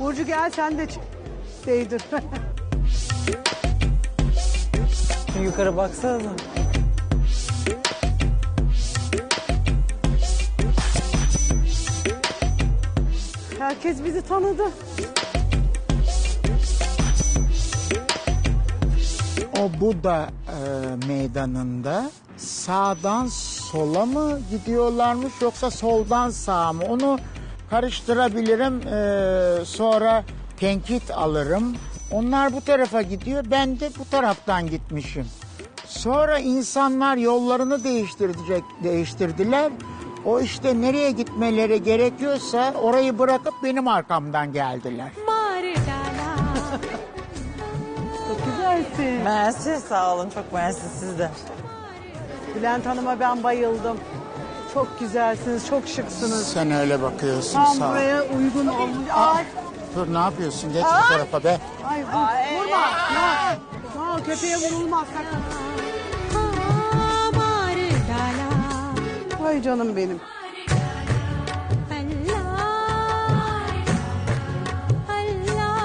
Burcu gel sen de değdir. Yukarı baksanıza. Herkes bizi tanıdı. O Buda e, meydanında sağdan sola mı gidiyorlarmış yoksa soldan sağa mı? Onu karıştırabilirim. E, sonra tenkit alırım. Onlar bu tarafa gidiyor. Ben de bu taraftan gitmişim. Sonra insanlar yollarını değiştirecek değiştirdiler. O işte nereye gitmeleri gerekiyorsa orayı bırakıp benim arkamdan geldiler. Çok güzelsin. Mersi sağ olun çok mersi siz de. Bülent Hanım'a ben bayıldım. Çok güzelsiniz, çok şıksınız. Sen öyle bakıyorsun Tam sağ ol. buraya uygun olmuş. Ay, Dur ne yapıyorsun? Geç bu tarafa be. ay vur, vurma. Ya. Sağ ol, köpeğe vurulmaz. sakın. Ay canım benim. Allah,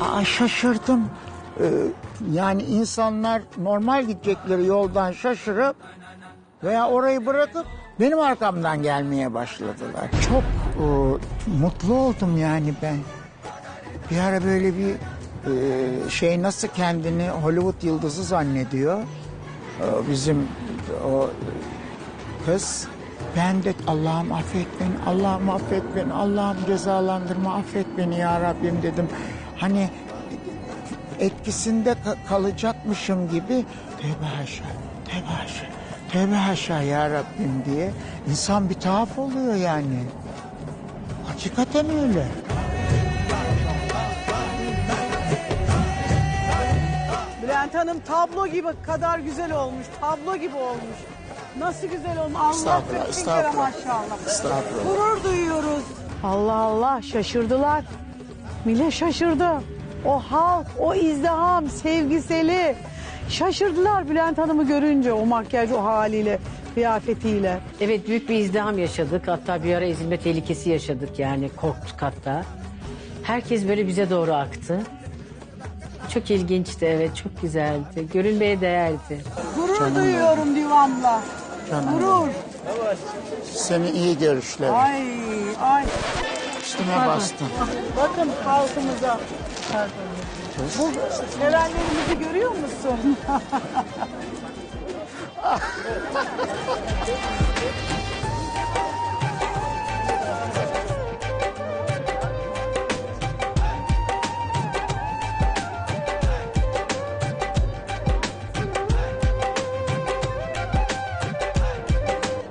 Allah, Aa, şaşırdım. Ee, yani insanlar normal gidecekleri yoldan şaşırıp veya orayı bırakıp benim arkamdan gelmeye başladılar. Çok e, mutlu oldum yani ben. Bir ara böyle bir e, şey nasıl kendini Hollywood yıldızı zannediyor. E, bizim o kız. Ben de Allah'ım affet beni, Allah'ım affet beni, Allah'ım cezalandırma, affet beni ya Rabbim dedim. Hani etkisinde ka- kalacakmışım gibi tövbe haşa, tövbe haşa, ya Rabbim diye insan bir tuhaf oluyor yani. Hakikaten öyle. Bülent Hanım tablo gibi kadar güzel olmuş. Tablo gibi olmuş. Nasıl güzel olmuş. Allah Estağfurullah, bin kere estağfurullah. maşallah. Estağfurullah. Gurur duyuyoruz. Allah Allah şaşırdılar. Millet şaşırdı. O halk, o izdiham, sevgiseli. Şaşırdılar Bülent Hanım'ı görünce o makyaj, o haliyle, kıyafetiyle. Evet büyük bir izdiham yaşadık. Hatta bir ara ezilme tehlikesi yaşadık yani korktuk hatta. Herkes böyle bize doğru aktı. Çok ilginçti evet çok güzeldi. Görülmeye değerdi. Gurur duyuyorum divamla. Canım. Gurur. Seni iyi görüşler. Ay ay. Üstüme bastın. Bakın halkımıza. Bu sevenlerimizi görüyor musun?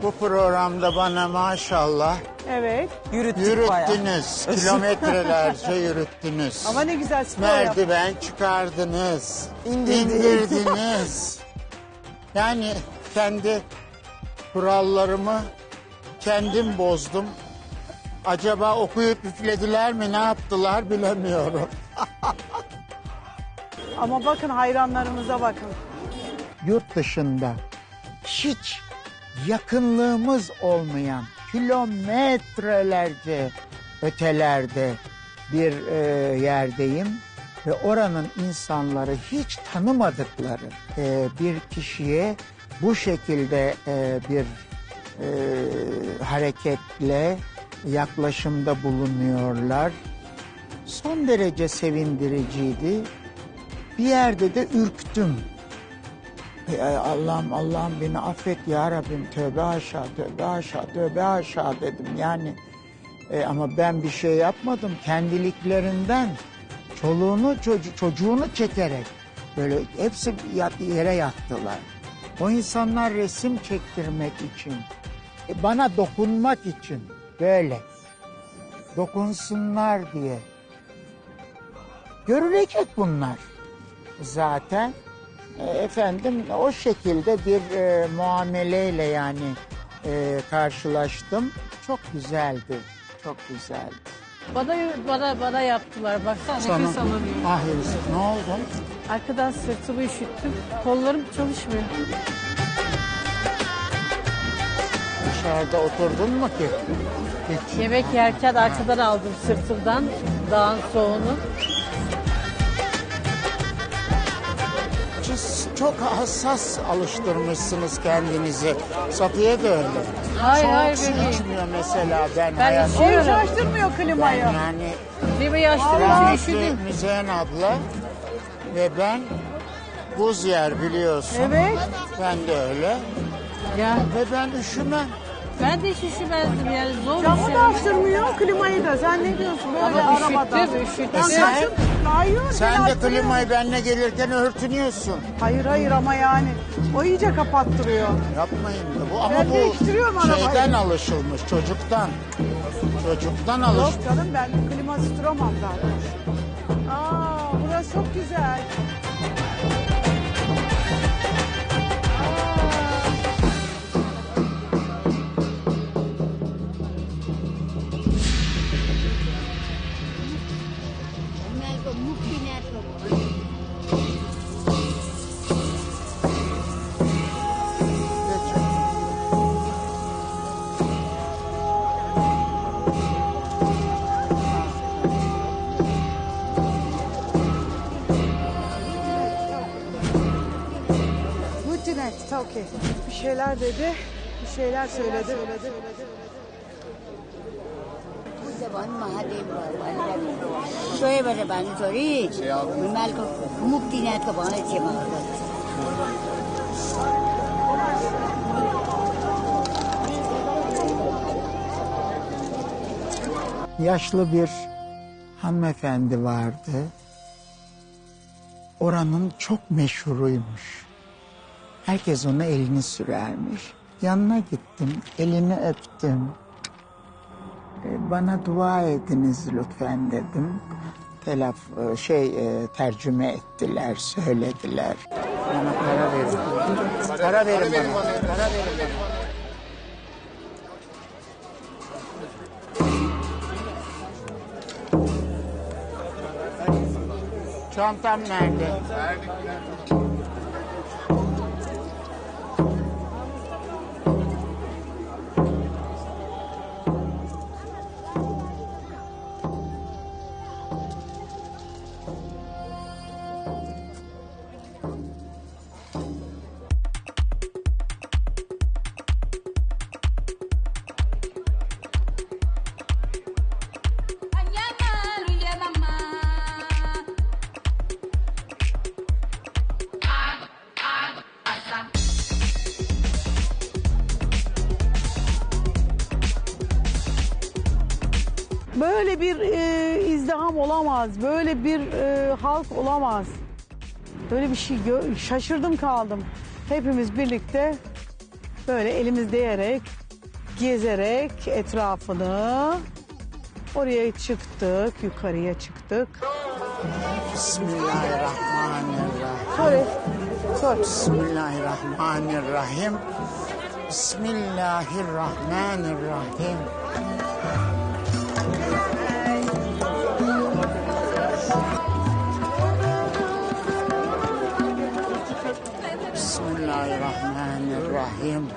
Bu programda bana maşallah evet. Yürüttük bayağı. yürüttünüz. Kilometrelerce yürüttünüz. Ama ne güzel spor yap. Merdiven çıkardınız. İndirdik. indirdiniz. yani kendi kurallarımı kendim bozdum. Acaba okuyup üflediler mi ne yaptılar bilemiyorum. Ama bakın hayranlarımıza bakın. Yurt dışında hiç yakınlığımız olmayan kilometrelerce ötelerde bir e, yerdeyim ve oranın insanları hiç tanımadıkları e, bir kişiye bu şekilde e, bir e, hareketle yaklaşımda bulunuyorlar. Son derece sevindiriciydi. Bir yerde de ürktüm. Allah'ım Allah'ım beni affet ya Rabbim tövbe aşağı tövbe aşağı tövbe aşağı dedim yani. E, ama ben bir şey yapmadım kendiliklerinden çoluğunu çocuğu, çocuğunu çekerek böyle hepsi yere yattılar. O insanlar resim çektirmek için e, bana dokunmak için böyle dokunsunlar diye. Görülecek bunlar zaten. E, efendim o şekilde bir e, muameleyle yani e, karşılaştım. Çok güzeldi, çok güzeldi. Bana bana bana yaptılar baksana Sana- nefes alamıyorum. Ah Yusuf, ne oldu? Arkadan sırtımı üşüttüm. Kollarım çalışmıyor. Dışarıda oturdun mu ki? Yemek yerken arkadan aldım sırtımdan dağın soğunu. Siz çok hassas alıştırmışsınız kendinizi. Safiye de öyle. Hayır, çok hayır, su bebeğim. içmiyor mesela ben. Ben hayat- O hiç içiyorum. açtırmıyor klimayı. Yani bir rahmetli üşüdüm. Müzeyyen abla ve ben buz yer biliyorsun. Evet. Ben de öyle. Ya Ve ben üşümem. Ben de hiç üşümezdim yani zor Camı da üşüyorum. açtırmıyor klimayı da. Sen ne diyorsun böyle Ama arabada? üşüttüm üşüttüm. Ya Sen- saçın- Hayır. Sen de klimayı benle gelirken örtünüyorsun. Hayır hayır ama yani o iyice kapattırıyor. Yapmayın da bu ama Ben bu değiştiriyorum arabayı. şeyden alışılmış çocuktan. Çocuktan Yok alış. canım ben klimasız duramam zaten. Aa burası çok güzel. next, okay. Bir şeyler dedi, bir şeyler söyledi. söyledi. زبان مهدی شوی بده بانی توری مل کو مکتی Yaşlı bir hanımefendi vardı. Oranın çok meşhuruymuş. Herkes ona elini sürermiş. Yanına gittim, elini öptüm. E, Bana dua ediniz lütfen dedim. Telaf şey e, tercüme ettiler, söylediler. Bana para verin. Para verin bana. Para verin bana. Çantam nerede? Böyle bir e, izdiham olamaz, böyle bir e, halk olamaz. Böyle bir şey şaşırdım kaldım. Hepimiz birlikte böyle elimiz değerek, gezerek etrafını oraya çıktık, yukarıya çıktık. Bismillahirrahmanirrahim. Sorry. Bismillahirrahmanirrahim. Bismillahirrahmanirrahim. Bismillahirrahmanirrahim.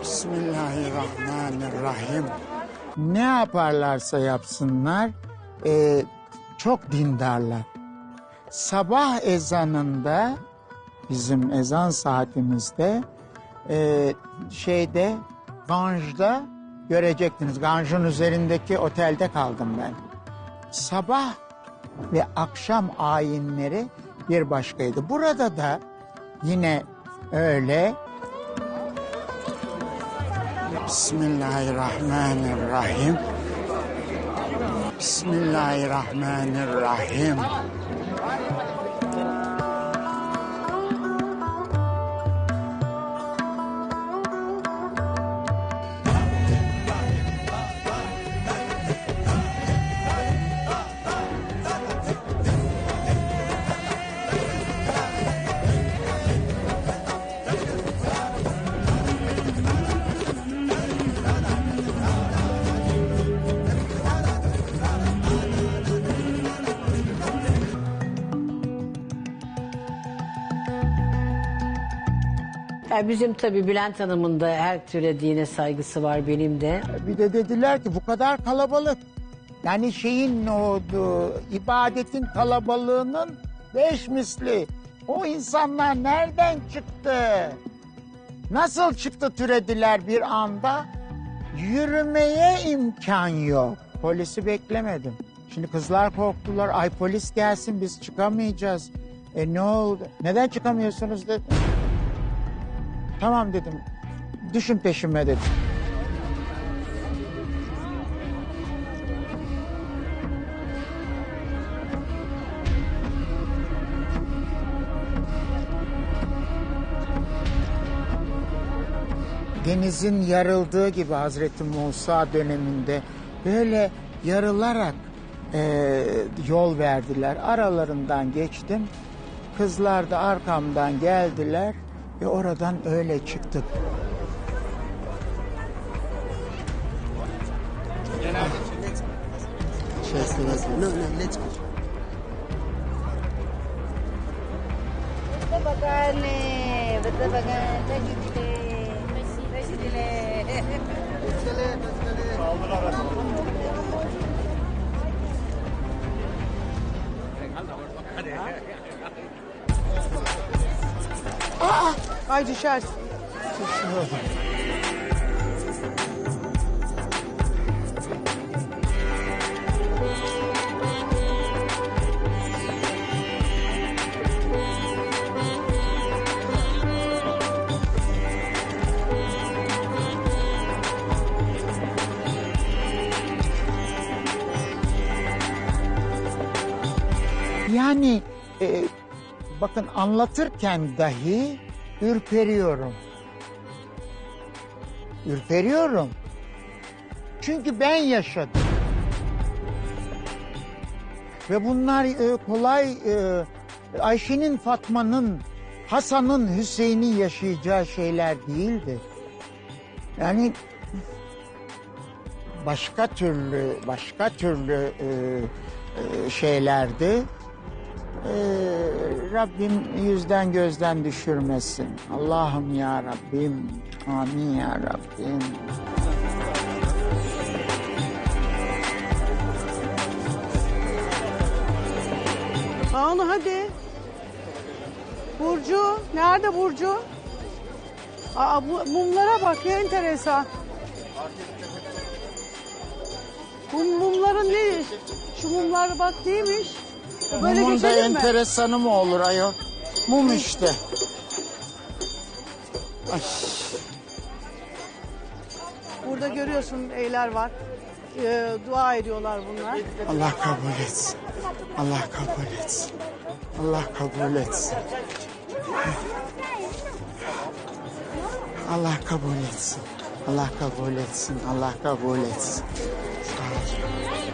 Bismillahirrahmanirrahim. Ne yaparlarsa yapsınlar e, çok dindarlar. Sabah ezanında bizim ezan saatimizde e, şeyde Ganj'da görecektiniz. Ganj'ın üzerindeki otelde kaldım ben. Sabah ve akşam ayinleri bir başkaydı. Burada da yine öyle. Bismillahirrahmanirrahim. Bismillahirrahmanirrahim. Yani bizim tabii Bülent Hanım'ın da her dine saygısı var benim de. Bir de dediler ki bu kadar kalabalık. Yani şeyin o du- ibadetin kalabalığının beş misli. O insanlar nereden çıktı? Nasıl çıktı türediler bir anda? Yürümeye imkan yok. Polisi beklemedim. Şimdi kızlar korktular. Ay polis gelsin biz çıkamayacağız. E ne oldu? Neden çıkamıyorsunuz dedim. Tamam dedim. Düşün peşime dedim. denizin yarıldığı gibi Hazreti Musa döneminde böyle yarılarak e, yol verdiler. Aralarından geçtim. Kızlar da arkamdan geldiler ve oradan öyle çıktık. Betul bagan ni. Betul bagan. Ay düşersin. Yani e, bakın anlatırken dahi ürperiyorum. Ürperiyorum. Çünkü ben yaşadım. Ve bunlar e, kolay e, Ayşe'nin, Fatma'nın, Hasan'ın, Hüseyin'in yaşayacağı şeyler değildi. Yani başka türlü başka türlü e, e, şeylerdi. E, Rabbim yüzden gözden düşürmesin. Allah'ım ya Rabbim. Amin ya Rabbim. Banu hadi. Burcu. Nerede Burcu? Aa, bu mumlara bak ne enteresan. Bu mumların ne? Şu mumlar bak neymiş? Böyle Mumun da geçelim mi? enteresanı mı olur ayol? Mum işte. Ay. Burada görüyorsun eyler var. Ee, dua ediyorlar bunlar. Allah kabul etsin. Allah kabul etsin. Allah kabul etsin. Allah kabul etsin. Allah kabul etsin. Allah kabul etsin. Oh